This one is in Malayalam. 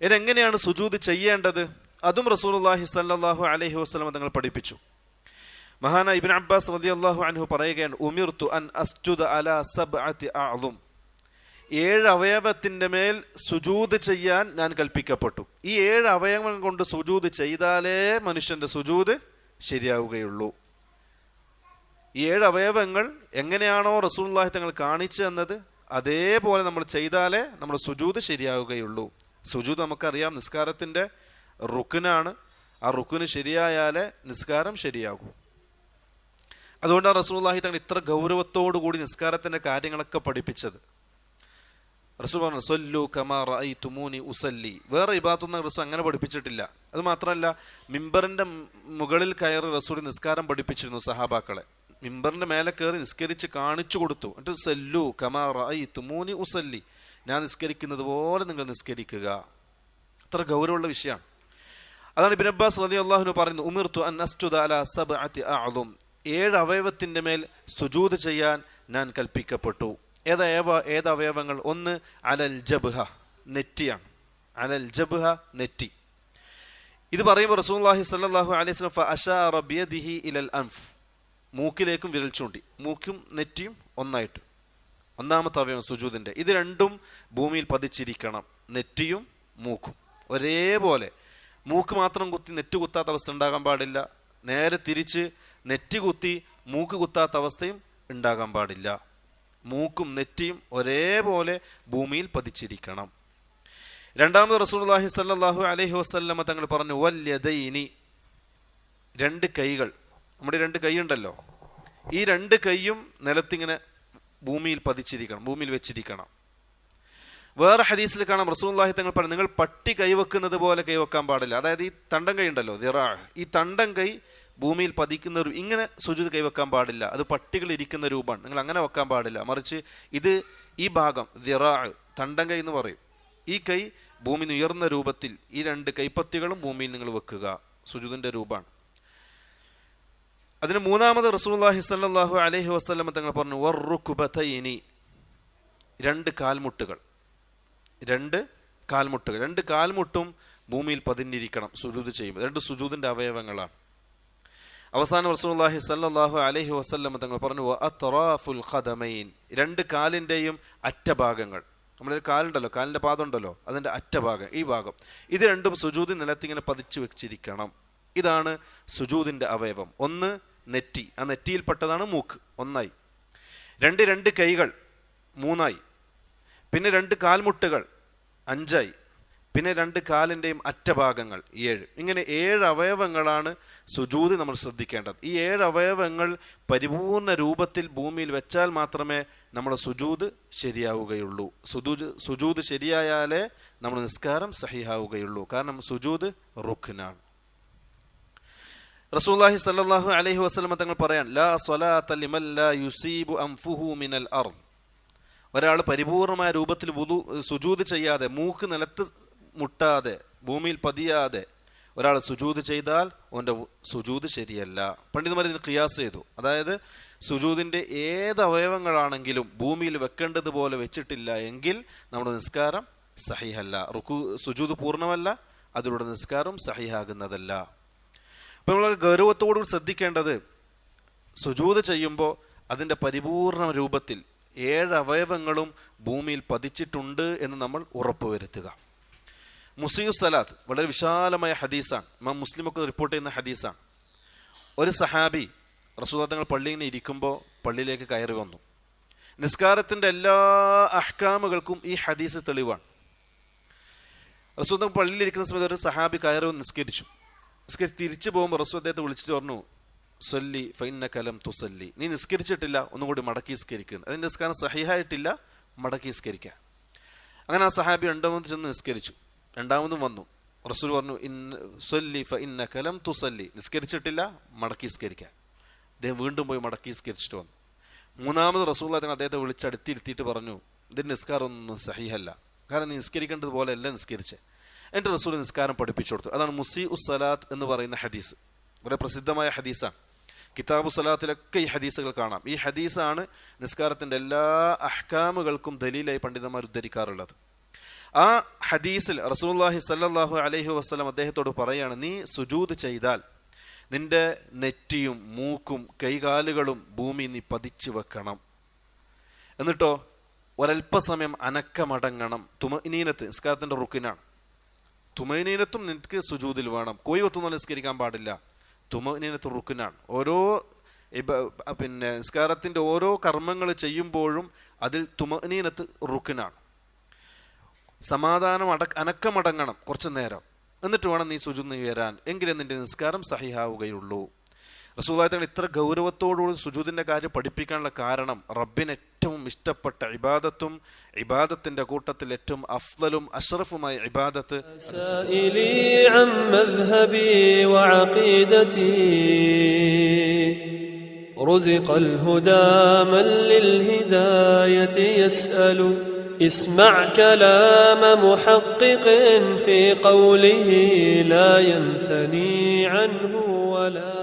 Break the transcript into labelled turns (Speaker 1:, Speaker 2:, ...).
Speaker 1: ഇതെങ്ങനെയാണ് സുജൂദ് ചെയ്യേണ്ടത്? അതും റസൂലുള്ളാഹി സല്ലാഹു അലഹി വസല്ലം തങ്ങൾ പഠിപ്പിച്ചു. മഹാന ഇബിൻ അബ്ബാസ് റതി അള്ളാഹു അൻഹു പറയുകയാണ് ഉമിർതു അൻ അസ്ജുദ് അല സബ് അതും ഏഴ് അവയവത്തിന്റെ മേൽ സുജൂദ് ചെയ്യാൻ ഞാൻ കൽപ്പിക്കപ്പെട്ടു. ഈ ഏഴ് അവയവങ്ങൾ കൊണ്ട് സുജൂദ് ചെയ്താലേ മനുഷ്യന്റെ സുജൂദ് ശരിയാവുകയുള്ളൂ. ഈ ഏഴ് അവയവങ്ങൾ എങ്ങനെയാണോ റസൂലുള്ളാഹി തങ്ങൾ കാണിച്ചു തന്നത് അതേപോലെ നമ്മൾ ചെയ്താലേ നമ്മുടെ സുജൂത് ശരിയാവുകയുള്ളൂ. സുജൂദ് നമുക്കറിയാം നിസ്കാരത്തിന്റെ റുക്കിനാണ് ആ റുക്കിന് ശരിയായാലേ നിസ്കാരം ശരിയാകൂ. അതുകൊണ്ടാണ് റസൂലുള്ളാഹി തങ്ങൾ ഇത്ര ഗൗരവത്തോടു കൂടി നിസ്കാരത്തിന്റെ കാര്യങ്ങളൊക്കെ പഠിപ്പിച്ചത്. റസൂൽ പറഞ്ഞു സൊല്ലു കമാ തുമൂനി ഉസല്ലി. വേറെ ഇബാത്തൊന്നും റസൂൽ അങ്ങനെ പഠിപ്പിച്ചിട്ടില്ല. അത് മാത്രമല്ല മിമ്പറിന്റെ മുകളിൽ കയറി റസൂൽ നിസ്കാരം പഠിപ്പിച്ചിരുന്നു സഹാബാക്കളെ. മിമ്പറിന്റെ മേലെ കയറി നിസ്കരിച്ച് കാണിച്ചു കൊടുത്തു. എന്നിട്ട് സല്ലു കമാ തുമൂനി ഉസല്ലി. ഞാൻ നിസ്കരിക്കുന്നത് പോലെ നിങ്ങൾ നിസ്കരിക്കുക. അത്ര ഗൗരവമുള്ള വിഷയമാണ്. അതാണ് ഇബിൻ അബ്ബാസ് റതി അള്ളാഹുനു പറയുന്നു ഉമിർത്തു അൻ അസ്റ്റുദ അല ഏഴ് അവയവത്തിന്റെ മേൽ സുജൂത് ചെയ്യാൻ ഞാൻ കൽപ്പിക്കപ്പെട്ടു. ഏതാ ഏത് അവയവങ്ങൾ? ഒന്ന് അലൽ ജബ്ഹ നെറ്റിയാണ്. അലൽ ജബ്ഹ നെറ്റി. ഇത് പറയുമ്പോൾ റസൂലുള്ളാഹി സ്വല്ലല്ലാഹു അലൈഹി വസല്ലം റബിയ ബിയദിഹി ഇലൽ അൻഫ്. മൂക്കിലേക്കും വിരൽ ചൂണ്ടി. മൂക്കും നെറ്റിയും ഒന്നായിട്ട്. ഒന്നാമത്തെ അവയവം സുജൂതിന്റെ. ഇത് രണ്ടും ഭൂമിയിൽ പതിച്ചിരിക്കണം. നെറ്റിയും മൂക്കും. ഒരേപോലെ. മൂക്ക് മാത്രം കുത്തി നെറ്റ് കുത്താത്ത അവസ്ഥ ഉണ്ടാകാൻ പാടില്ല. നേരെ തിരിച്ച് നെറ്റ് കുത്തി മൂക്ക് കുത്താത്ത അവസ്ഥയും ഉണ്ടാകാൻ പാടില്ല. മൂക്കും നെറ്റിയും ഒരേപോലെ ഭൂമിയിൽ പതിച്ചിരിക്കണം. രണ്ടാമത് റസൂലുള്ളാഹി സല്ലാഹു അലഹി വസല്ലമ തങ്ങൾ പറഞ്ഞു വല്യതയിനി രണ്ട് കൈകൾ. നമ്മുടെ രണ്ട് കൈയുണ്ടല്ലോ. ഈ രണ്ട് കൈയും നിലത്തിങ്ങനെ ഭൂമിയിൽ പതിച്ചിരിക്കണം ഭൂമിയിൽ വെച്ചിരിക്കണം. വേറെ ഹദീസിൽ കാണാം റസൂലുള്ളാഹി തങ്ങൾ പറഞ്ഞു നിങ്ങൾ പട്ടി കൈവെക്കുന്നത് പോലെ കൈവെക്കാൻ പാടില്ല. അതായത് ഈ തണ്ടം കൈ ഉണ്ടല്ലോ ദിറാ. ഈ തണ്ടം കൈ ഭൂമിയിൽ പതിക്കുന്ന ഒരു ഇങ്ങനെ സുചിത് കൈവെക്കാൻ പാടില്ല. അത് പട്ടികൾ ഇരിക്കുന്ന രൂപമാണ്. നിങ്ങൾ അങ്ങനെ വെക്കാൻ പാടില്ല. മറിച്ച് ഇത് ഈ ഭാഗം ദിറാ തണ്ടം കൈ എന്ന് പറയും. ഈ കൈ ഭൂമിയിൽ ഉയർന്ന രൂപത്തിൽ ഈ രണ്ട് കൈപ്പത്തികളും ഭൂമിയിൽ നിങ്ങൾ വെക്കുക. സുജുതിന്റെ രൂപമാണ്. അതിന് മൂന്നാമത് റസൂലുള്ളാഹി സല്ലാഹു അലഹി വസ്ലമ തങ്ങൾ പറഞ്ഞു വറുക്കുബതൈനി. രണ്ട് കാൽമുട്ടുകൾ. രണ്ട് കാൽമുട്ടുകൾ. രണ്ട് കാൽമുട്ടും ഭൂമിയിൽ പതിഞ്ഞിരിക്കണം സുജൂത് ചെയ്യുമ്പോൾ. രണ്ട് സുജൂതിന്റെ അവയവങ്ങളാണ്. അവസാനം റസൂലുള്ളാഹി സല്ലാഹു അലഹി വസല്ലം തങ്ങൾ പറഞ്ഞു അത്റാഫുൽ ഖദമൈൻ. രണ്ട് കാലിന്റെയും അറ്റഭാഗങ്ങൾ. നമ്മളൊരു കാലുണ്ടല്ലോ കാലിന്റെ പാദം ഉണ്ടല്ലോ അതിന്റെ അറ്റഭാഗം ഈ ഭാഗം. ഇത് രണ്ടും സുജൂതി നിലത്തിങ്ങനെ പതിച്ചു വെച്ചിരിക്കണം. ഇതാണ് സുജൂതിന്റെ അവയവം. ഒന്ന് നെറ്റി. ആ നെറ്റിയിൽപ്പെട്ടതാണ് മൂക്ക്. ഒന്നായി. രണ്ട് രണ്ട് കൈകൾ. മൂന്നായി. പിന്നെ രണ്ട് കാൽമുട്ടുകൾ. അഞ്ചായി. പിന്നെ രണ്ട് കാലിന്റെയും അറ്റഭാഗങ്ങൾ. ഏഴ്. ഇങ്ങനെ ഏഴ് അവയവങ്ങളാണ് സുജൂതി നമ്മൾ ശ്രദ്ധിക്കേണ്ടത്. ഈ ഏഴ് അവയവങ്ങൾ പരിപൂർണ രൂപത്തിൽ ഭൂമിയിൽ വെച്ചാൽ മാത്രമേ നമ്മുടെ സുജൂത് ശരിയാവുകയുള്ളൂ. സുജൂത് സുജൂത് ശരിയായാലേ നമ്മുടെ നിസ്കാരം സഹിയാവുകയുള്ളൂ. കാരണം സുജൂത് റുഖിനാണ്. റസൂലുള്ളാഹി സല്ലല്ലാഹു അലൈഹി വസ്ലമ തങ്ങൾ പറയാൻ ലാ സ്വലാത്ത ലിമൻ ലാ യുസീബു മിനൽ അർദ്. ഒരാൾ പരിപൂർണമായ രൂപത്തിൽ വുതു സുജൂത് ചെയ്യാതെ മൂക്ക് നിലത്ത് മുട്ടാതെ ഭൂമിയിൽ പതിയാതെ ഒരാൾ സുജൂത് ചെയ്താൽ ഓന്റെ സുജൂത് ശരിയല്ല. പണ്ഡിതന്മാർ ഇതിന് ക്രിയാസ് ചെയ്തു. അതായത് സുജൂതിന്റെ ഏത് അവയവങ്ങളാണെങ്കിലും ഭൂമിയിൽ വെക്കേണ്ടതുപോലെ വെച്ചിട്ടില്ല എങ്കിൽ നമ്മുടെ നിസ്കാരം സഹിഹല്ല. റുക്കു സുജൂത് പൂർണമല്ല അതിലൂടെ നിസ്കാരം സഹിഹാകുന്നതല്ല. അപ്പോൾ നമ്മൾ ഗൗരവത്തോടുകൂടി ശ്രദ്ധിക്കേണ്ടത് സുജൂത് ചെയ്യുമ്പോൾ അതിന്റെ പരിപൂർണ രൂപത്തിൽ ഏഴ് അവയവങ്ങളും ഭൂമിയിൽ പതിച്ചിട്ടുണ്ട് എന്ന് നമ്മൾ ഉറപ്പുവരുത്തുക മുസീഫ് സലാത്ത് വളരെ വിശാലമായ ഹദീസാണ്. ഇമാം മുസ്ലിമൊക്കെ റിപ്പോർട്ട് ചെയ്യുന്ന ഹദീസാണ്. ഒരു സഹാബി റസൂദാത്തങ്ങൾ പള്ളിയിൽ ഇരിക്കുമ്പോൾ പള്ളിയിലേക്ക് കയറി വന്നു. നിസ്കാരത്തിന്റെ എല്ലാ അഹ്കാമുകൾക്കും ഈ ഹദീസ് തെളിവാണ്. റസൂദ് പള്ളിയിൽ ഇരിക്കുന്ന സമയത്ത് ഒരു സഹാബി കയറി നിസ്കരിച്ചു. നിസ്കരിച്ച് തിരിച്ചു പോകുമ്പോൾ റസൂ അദ്ദേഹത്തെ വിളിച്ചിട്ട് പറഞ്ഞു സൊല്ലി ഫൈന കലം തുസല്ലി. നീ നിസ്കരിച്ചിട്ടില്ല? ഒന്നും കൂടി മടക്കി നിസ്കരിക്കുന്നു അതിന്റെ നിസ്കാരം സഹിഹായിട്ടില്ല മടക്കി നിസ്കരിക്കുക അങ്ങനെ ആ സഹാബി രണ്ടാമത് ചെന്ന് നിസ്കരിച്ചു. രണ്ടാമതും വന്നു. റസൂൽ പറഞ്ഞു ഇൻ സൊല്ലി ഫ ഇന്ന കലം തുസല്ലി. നിസ്കരിച്ചിട്ടില്ല മടക്കി നിസ്കരിക്കുക അദ്ദേഹം വീണ്ടും പോയി മടക്കി നിസ്കരിച്ചിട്ട് വന്നു. മൂന്നാമത് റസൂൽ അദ്ദേഹം അദ്ദേഹത്തെ വിളിച്ച് അടുത്തിരുത്തിയിട്ട് പറഞ്ഞു ഇതിന്റെ നിസ്കാരം ഒന്നും സഹിഹല്ല. കാരണം നീ എല്ലാം നിസ്കരിച്ചേ. എന്റെ റസൂൽ നിസ്കാരം പഠിപ്പിച്ചു കൊടുത്തു. അതാണ് മുസി ഉസ്സലാത്ത് എന്ന് പറയുന്ന ഹദീസ്. വളരെ പ്രസിദ്ധമായ ഹദീസാണ്. കിതാബു സലാത്തിലൊക്കെ ഈ ഹദീസുകൾ കാണാം. ഈ ഹദീസാണ് നിസ്കാരത്തിന്റെ എല്ലാ അഹ്കാമുകൾക്കും ദലീലായി പണ്ഡിതന്മാർ ഉദ്ധരിക്കാറുള്ളത്. ആ ഹദീസിൽ റസൂലുള്ളാഹി സല്ലാഹു അലൈഹി വസല്ലം അദ്ദേഹത്തോട് പറയാണ് നീ സുജൂത് ചെയ്താൽ നിന്റെ നെറ്റിയും മൂക്കും കൈകാലുകളും ഭൂമി നീ പതിച്ചു വെക്കണം. എന്നിട്ടോ ഒരല്പസമയം അനക്കമടങ്ങണം. തുമനീനത്ത് നിസ്കാരത്തിന്റെ റുക്കിനാണ്. തുമനീനത്തും നിനക്ക് സുജൂതിൽ വേണം. കോയി ഒത്തു നിസ്കരിക്കാൻ പാടില്ല. തുമനീനത്ത് റുക്കിനാണ്. ഓരോ പിന്നെ നിസ്കാരത്തിന്റെ ഓരോ കർമ്മങ്ങൾ ചെയ്യുമ്പോഴും അതിൽ തുമനീനത്ത് റുക്കിനാണ്. സമാധാനം അട അനക്കമടങ്ങണം കുറച്ച് നേരം. എന്നിട്ട് വേണം നീ സുജുന്ന് ഉയരാൻ. എങ്കിലേ നിന്റെ നിസ്കാരം സഹിഹാവുകയുള്ളൂ. റസൂലായി തങ്ങൾ ഇത്ര ഗൗരവത്തോടുകൂടി സുജൂദിന്റെ കാര്യം പഠിപ്പിക്കാനുള്ള കാരണം റബ്ബിന് ഏറ്റവും ഇഷ്ടപ്പെട്ട ഇബാദത്തും ഇബാദത്തിന്റെ കൂട്ടത്തിൽ ഏറ്റവും അഫ്ദലും അഷ്റഫുമായ ഇബാദത്ത് അത്
Speaker 2: سائلي عن مذهبي وعقيدتي رزق الهدى من للهداية يسأل اسمع كلام محقق في قوله لا ينثني عنه ولا